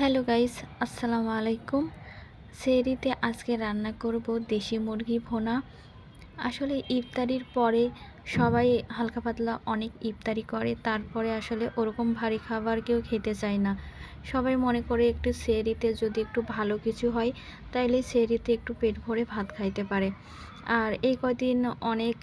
Hello guys, আসসালামু আলাইকুম। সেরিতে আজকে রান্না করব দেশি মুরগি ভোনা। আসলে ইফতারির পরে সবাই হালকা পাতলা অনেক ইফতারি করে, তারপরে আসলে ওরকম ভারী খাবার কেউ খেতে চায় না। সবাই মনে করে একটু সেরিতে যদি একটু ভালো কিছু হয়, তাইলে সেরিতে একটু পেট ভরে ভাত খাইতে পারে। আর এই কয়দিন অনেক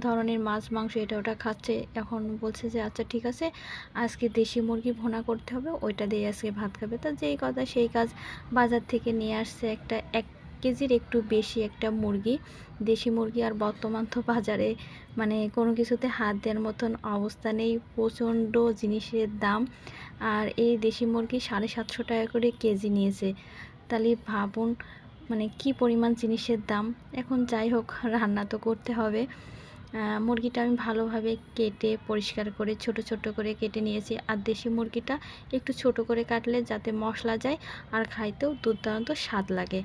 ধরনের মাছ, মাংস এটা ওটা খাচ্ছে। এখন বলছে যে আচ্ছা ঠিক আছে, আজকে দেশি মুরগি ভুনা করতে হবে, ওইটা দিয়ে আজকে ভাত খাবে। তা যেই কথা, সেই কাজ বাজার থেকে নিয়ে আসছে একটা এক কেজির একটু বেশি একটা মুরগি। দেশি মুরগি আর বর্তমান তো বাজারে মানে কোনো কিছুতে হাত দেওয়ার মতন অবস্থা নেই, প্রচণ্ড জিনিসের দাম। আর এই দেশি মুরগি সাড়ে সাতশো টাকা করে কেজি নিয়েছে। তাহলে ভাবুন মানে কি পরিমাণ জিনিসের দাম? এখন যাই হোক, রান্না তো করতে হবে। মুরগিটা আমি ভালোভাবে কেটে পরিষ্কার করে, ছোট ছোট করে কেটে নিয়েছি। আর দেশি মুরগিটা একটু ছোট করে কাটলে যাতে মশলা যায় আর খাইতেও দুর্দান্ত স্বাদ লাগে।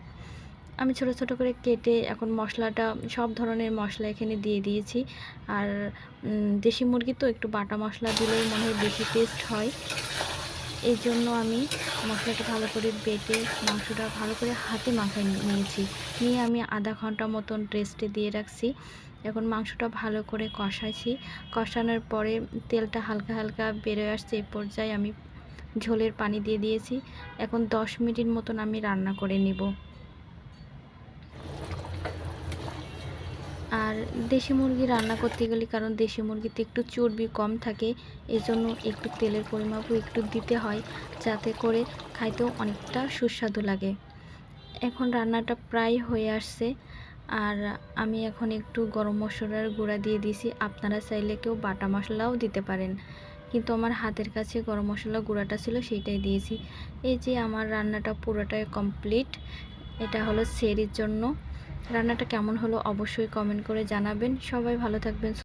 আমি ছোট ছোট করে কেটে এখন মশলাটা সব ধরনের মশলা এখানে দিয়ে দিয়েছি। আর দেশি মুরগি তো একটু বাটা মশলা দিলেই মনে হয় বেশি টেস্ট হয়। এই জন্য আমি মশলাটা ভালো করে বেটে মাংসটা ভালো করে হাতে মাখায় নিয়েছি। নিয়ে আমি আধা ঘণ্টা মতন রেস্টে দিয়ে রাখছি। এখন মাংসটা ভালো করে কষাইছি কষানোর পরে তেলটা হালকা হালকা বেরোয় আসছে এই পর্যায়ে আমি ঝোলের পানি দিয়ে দিয়েছি। এখন দশ মিনিট মতন আমি রান্না করে নিব। আর দেশি মুরগি রান্না করতে গেলে কারণ দেশি মুরগিতে একটু চর্বি কম থাকে এই জন্য একটু তেলের পরিমাপও একটু দিতে হয়, যাতে করে খাইতেও অনেকটা সুস্বাদু লাগে। এখন রান্নাটা প্রায় হয়ে আসছে, আর আমি এখন একটু গরম মশলার গুঁড়া দিয়ে দিছি আপনারা চাইলে কেউ বাটা মশলাও দিতে পারেন। কিন্তু আমার হাতের কাছে গরম মশলা গুঁড়াটা ছিল সেইটাই দিয়েছি। এই যে আমার রান্নাটা পুরোটাই কমপ্লিট, এটা হলো সেরির জন্য। রান্নাটা কেমন হলো অবশ্যই কমেন্ট করে জানাবেন। সবাই ভালো থাকবেন